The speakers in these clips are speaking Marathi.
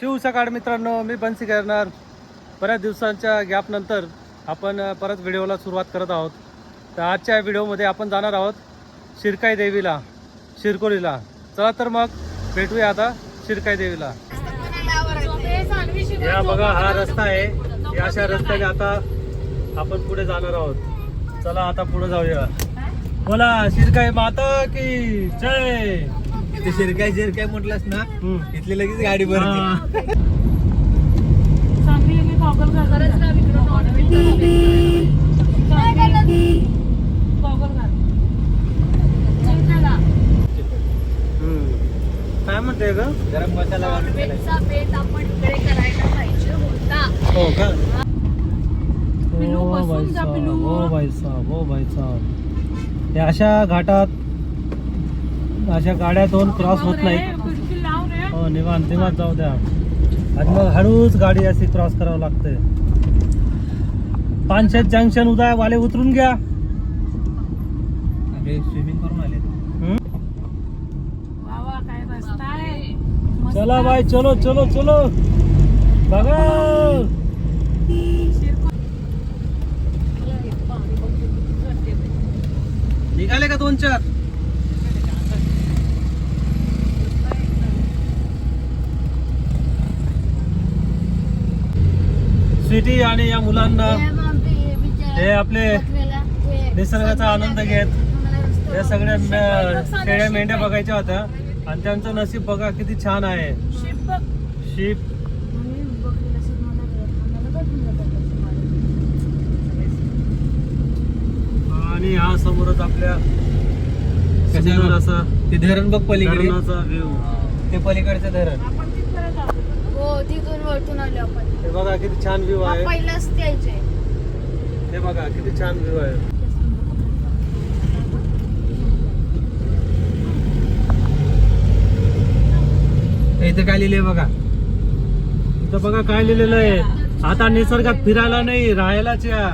सकाळ मित्रांनो मी बन्सी करणार. बऱ्याच दिवसांच्या गॅपनंतर आपण परत व्हिडिओला सुरुवात करत आहोत. तर आजच्या व्हिडिओमध्ये आपण जाणार आहोत शिरकाई देवीला शिरकोलीला. चला तर मग भेटूया आता शिरकाई देवीला. या बघा हा रस्ता आहे. या अशा रस्त्याने आता आपण पुढे जाणार आहोत. चला आता पुढे जाऊया. बोला शिरकाई माता की जय! ते शिरकाय शिरकाय म्हटलंस ना. इथली लगेच गाडी भरते हा. हम्म. काय म्हणते ग गरम मसाला घालून केलाय. बेत आपण इकडे करायला पाहिजे होता हो का ओ भाई जा, साहब. ओ भाई साहब ओ भाई साहब हे अशा घाटात अशा गाड्या दोन क्रॉस होत नाहीत हो निवांत निवांत जाऊ द्या. आणि मग हळूच गाडी अशी क्रॉस करावं लागते. पानशेत जंक्शन उदय वाले उतरून घ्या. अरे स्विमिंग करून आले? चला बाय चलो चलो चलो. बघा निघाले का दोन चार? स्वीटी आणि या मुलांना हे आपले निसर्गाचा आनंद घेत. या सगळ्या मे- शेळ्या मेंढ्या बघायच्या होत्या. आणि त्यांचं नशीब बघा किती छान आहे. शीप आणि हा समोरच आपल्या सुंदर असा ते धरण बघ पलीकडे. व्ह्यू ते पलीकडचं धरण. तिथून वरतून आलो आपण. हे बघा किती छान व्ह्यू हा आहे. पहिलाच यायचे हे बघा किती छान व्ह्यू आहे. इथं काय लिहिले बघा? इथं बघा काय लिहिलेलं आहे. आता निसर्गात फिरायला नाही राहायलाच या.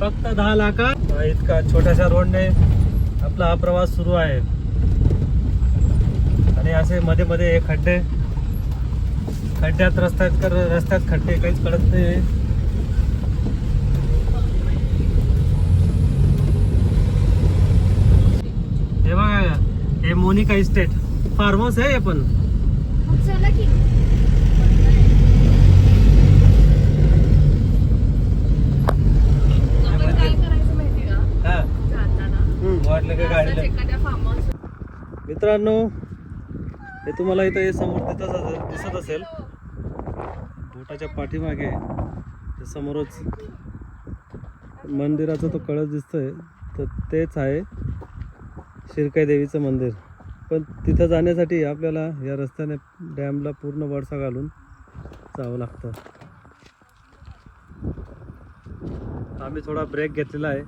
फक्त दहा लाखात. इतका छोट्याशा रोडने आपला हा प्रवास सुरू आहे. आणि असे मध्ये मध्ये हे खड्डे खड्ड्यात रस्त्यात कर रस्त्यात खड्डे काहीच कळत नाही. हे बघा हे मोनिका इस्टेट. फार्म हाऊस आहे हे पण. हा वाटलं का गाडीला. मित्रांनो हे तुम्हाला इथं हे समोर दिसत असेल. बोटाच्या पाठीमागे समोरच मंदिराचा तो कळस दिसतोय. तर तेच आहे शिरकाई देवीचं मंदिर. पण तिथं जाण्यासाठी आपल्याला या रस्त्याने डॅमला पूर्ण वळसा घालून जावं लागतं. आम्ही थोडा ब्रेक घेतलेला आहे.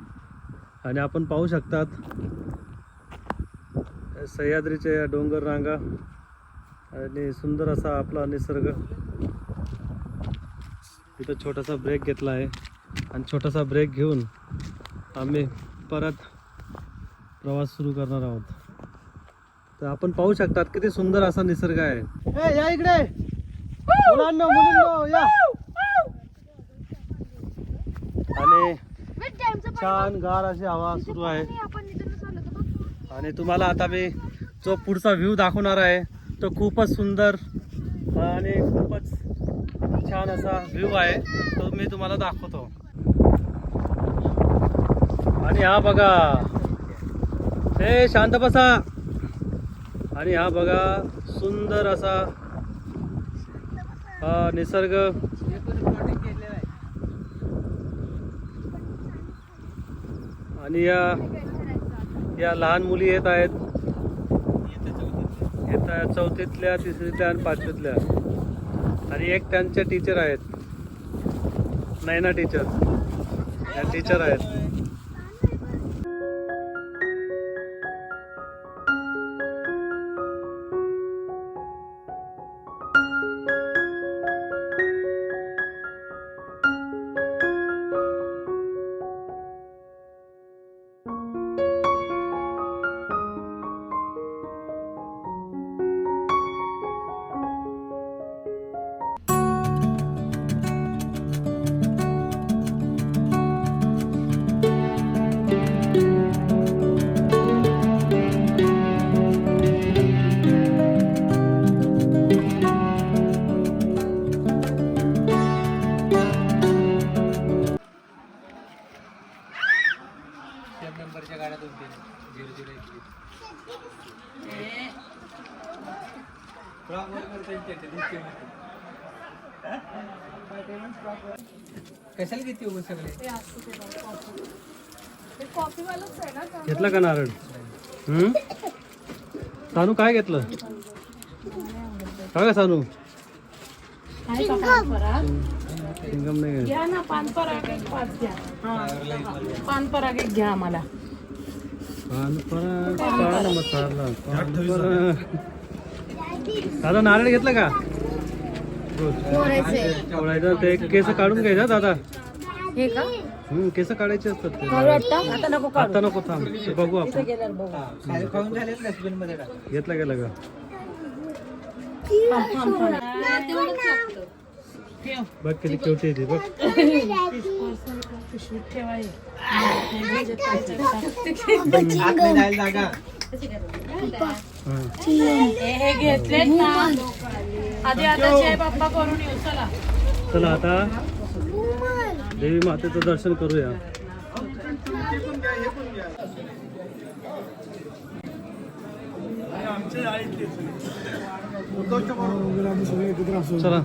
आणि आपण पाहू शकतात सह्याद्रीच्या या डोंगर रांगा आणि सुंदर असा आपला निसर्ग. तिथं छोटासा ब्रेक घेतला आहे. आणि छोटासा ब्रेक घेऊन आम्ही परत प्रवास सुरू करणार आहोत. तर आपण पाहू शकतात किती सुंदर असा निसर्ग आहे. ए, या इकडे. मुलांनो मुलींनो या. आणि छान गार अशी हवा सुरू आहे. आणि तुम्हाला आता मी जो पुढचा व्ह्यू दाखवणार आहे तो खूपच सुंदर आणि छान असा व्ह्यू आहे तो मी तुम्हाला दाखवतो. आणि हा बघा. हे शांत बसा. आणि हा बघा सुंदर असा हा निसर्ग. आणि या या लहान मुली येत आहेत. येत आहेत चौथीतल्या तिसरीतल्या आणि पाचवीतल्या. आणि एक त्यांच्या टीचर आहेत. नैना टीचर या टीचर आहेत. कशाला किती उभं सगळे कॉफीवालंच आहे ना का? घेतला का नारळ हम्म? सानू काय घेतलं काय का सानू का पानपराग? सिंगम नाही. घ्या ना पानपराग एक पाच घ्या हा पानपराग एक घ्या आम्हाला पानपराग, पान मसाला पानपराग. दादा नारळ घेतलं का Good. फोडायचं ते केस काढून घ्यायचा दादा हे का हम्म, केस काढायचे असतात ते आता नको आता नको थांब ते बघू आपण बघू हा, खाऊन झाले डस्टबिन मध्ये टाक. घेतला गेला का. बघ किती केवटी येते बघ पिशवीत ठेवा हे. आत नाही जायला जागा हा. हे हे घेतलेत ना आधी आता जय बाप्पा करून येऊ चला. चला आता देवी मातेचं दर्शन करूया. चला.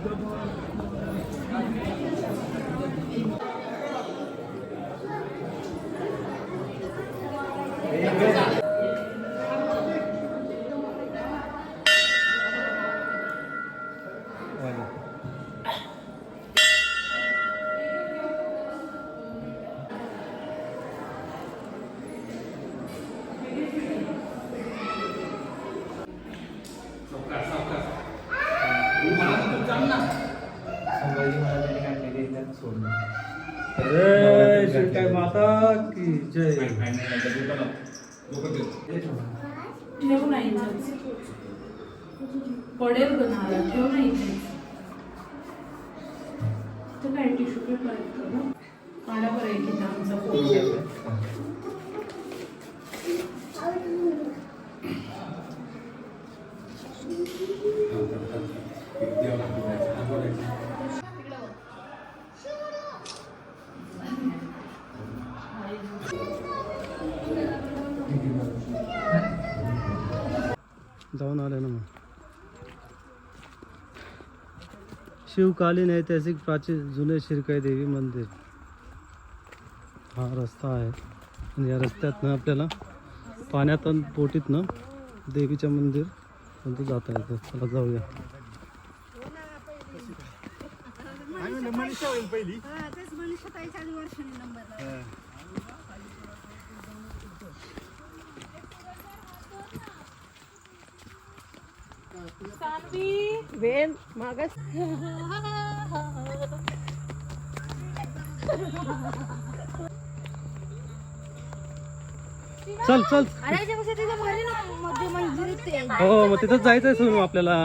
जय ठेव नाही पडेल ग ठेव नाही शिवकालीन ऐतिहासिक प्राचीन जुने शिरकाई देवी मंदिर. हा रस्ता आहे. आणि या रस्त्यातनं आपल्याला पाण्यातून पोटीतनं देवीच्या मंदिर पर्यंत जाता येतं. चला जाऊया. वेन चल चल. अरे त्यापेक्षा तिथं भारी ना मध्ये मंदिर ते. हो मग तिथंच जायचंय सोनू आपल्याला.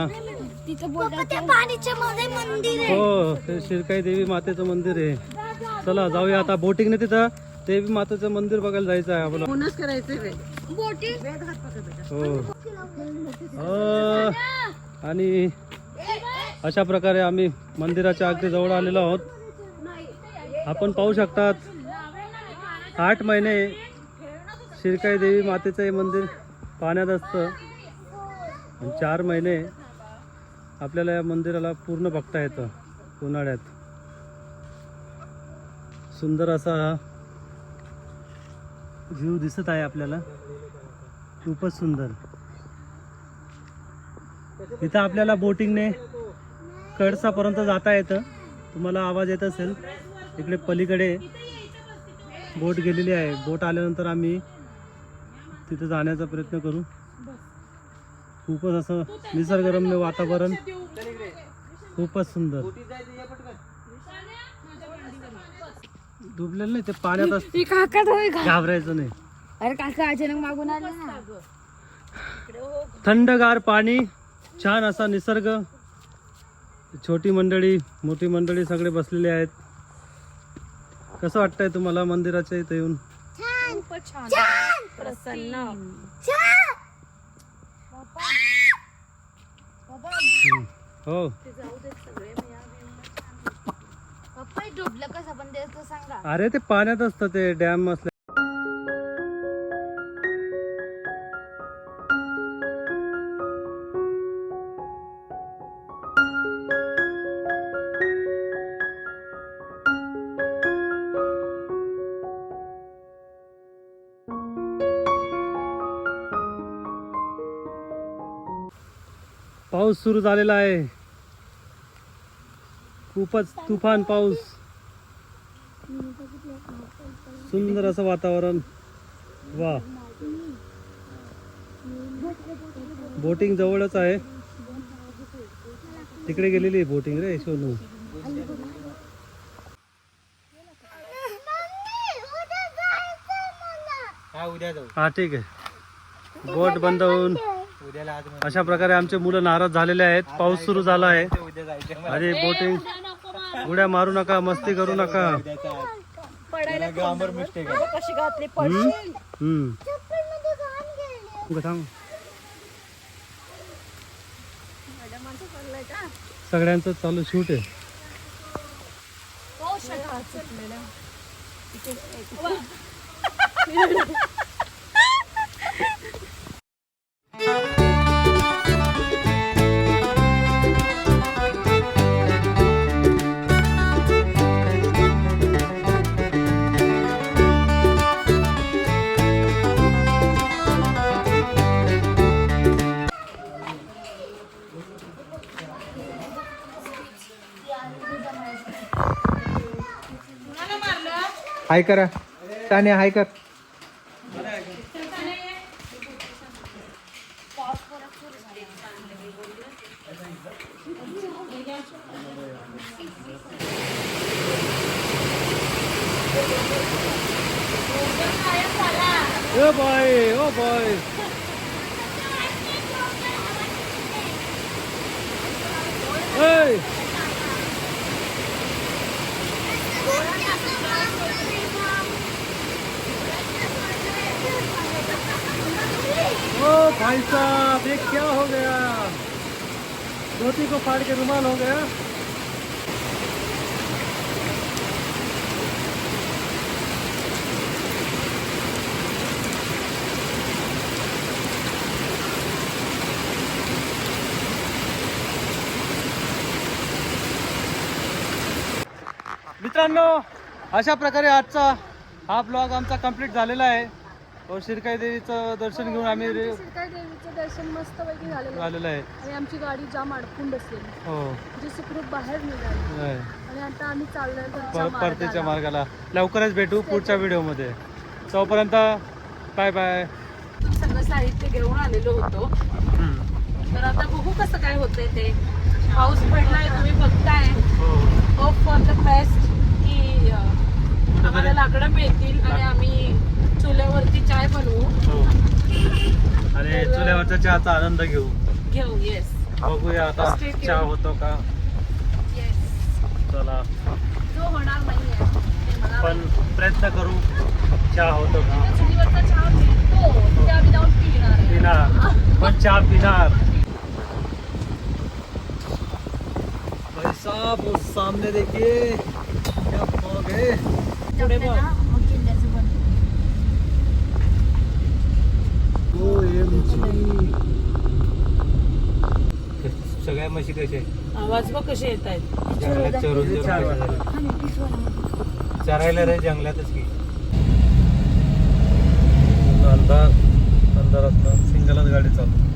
तिथं हो ते शिरकाई देवी मातेचं मंदिर आहे. चला जाऊया आता. बोटिंगने तिथं देवी मातेचं मंदिर बघायला जायचं आहे आपल्याला फोनच करायचे हो. अ, आणि अशा प्रकारे आम्ही मंदिराच्या अगदी जवळ आलेलो आहोत. आपण पाहू शकतात आठ महिने शिरकाई देवी मातेचं हे मंदिर पाण्यात असतं. चार महिने आपल्याला या मंदिराला पूर्ण बघता येतं उन्हाळ्यात. सुंदर असा हा व्ह्यू दिसत आहे आपल्याला. खूपच सुंदर. इथं आपल्याला बोटिंगने कडसापर्यंत जाता येतं. तुम्हाला आवाज येत असेल. इकडे पलीकडे बोट गेलेली आहे. बोट आल्यानंतर आम्ही तिथं जाण्याचा प्रयत्न करू. खूपच असं निसर्गरम्य वातावरण. खूपच सुंदर. डुबलेलं नाही ते पाण्यात असतं. घाबरायचं नाही. अरे काका अचानक मागून आले ना. थंडगार पाणी. छान असा निसर्ग. छोटी मंडळी मोठी मंडळी सगळे बसलेले आहेत. कसं वाटतंय तुम्हाला मंदिराच्या इथे येऊन? प्रसन्न. हो. हे अरे ते पाण्यात असतं ते डॅम असल्या पाऊस सुरू झालेला आहे. खूपच तुफान पाऊस. सुंदर असं वातावरण. वा बोटिंग जवळच आहे. तिकडे गेलेली आहे बोटिंग रे सोनू. हा उद्या जाऊ हा ठीक आहे. बोट बंद होऊन उद्याला आज अशा प्रकारे आमचे मुलं नाराज झालेले आहेत. पाऊस सुरू झाला आहे. म्हणते उद्या जायचं मला. अरे बोटिंग उड्या मारू नका मस्ती करू नका. उद्याचा आज. मला ग्रामर मिस्टेक. आहे हम्म? हम्म. उगा थांब. सगळ्यांचं चालू शूट आहे. हाय करा ताने हाय कर oh boy oh boy Hey! ओ भाई साहब ये क्या हो गया? धोती को फाड़ के रुमाल हो गया। मित्रांनो अशा प्रकारे आजचा हा ब्लॉग आमचा कंप्लीट झालेला आहे. व शिरकाई देवीचं दर्शन घेऊन आम्ही रे- सीता देवीचं दर्शन मस्तपैकी झालेलं आहे. झालेलं आहे. आणि आमची गाडी जाम अडकून बसलेली. हो. जी सुखरूप बाहेर निघाली. आहे. आणि आता आम्ही चाललोय घरच्या पर- परतीच्या मार्गाला. मार्गाला लवकरच भेटू पुढच्या व्हिडिओमध्ये. तोपर्यंत बाय बाय सगळं साहित्य घेऊन आलेलो होतो. तर आता बघू कसं काय होतंय ते. पाऊस पडलाय तुम्ही बघताय. होप फॉर द बेस्ट की अं, आम्हाला लाकडं मिळतील आणि आम्ही चुल्यावरती चाय बनवू. हो. आणि चुल्यावरच्या चहाचा आनंद घेऊ. घेऊ येस बघूया आता Stay tuned. चहा होतो का? येस चला. जो होणार नाहीये ते मला पण प्रयत्न करू चहा होतो का? चुलीवरचा चहा मिळतो त्या आम्ही जाऊन पिणार आहे. पिणार. पण चहा पिणार. भाई साहब वो सामने देखिए. क्या फॉग है? पुढे बघ. सगळ्या म्हशी कसे आवाज बघ कसे येत आहेत. जंगलात चरून चरून कशा झाल्या? चरायला रे जंगलातच की. अंधार अंधारात सिंगलच गाडी चालू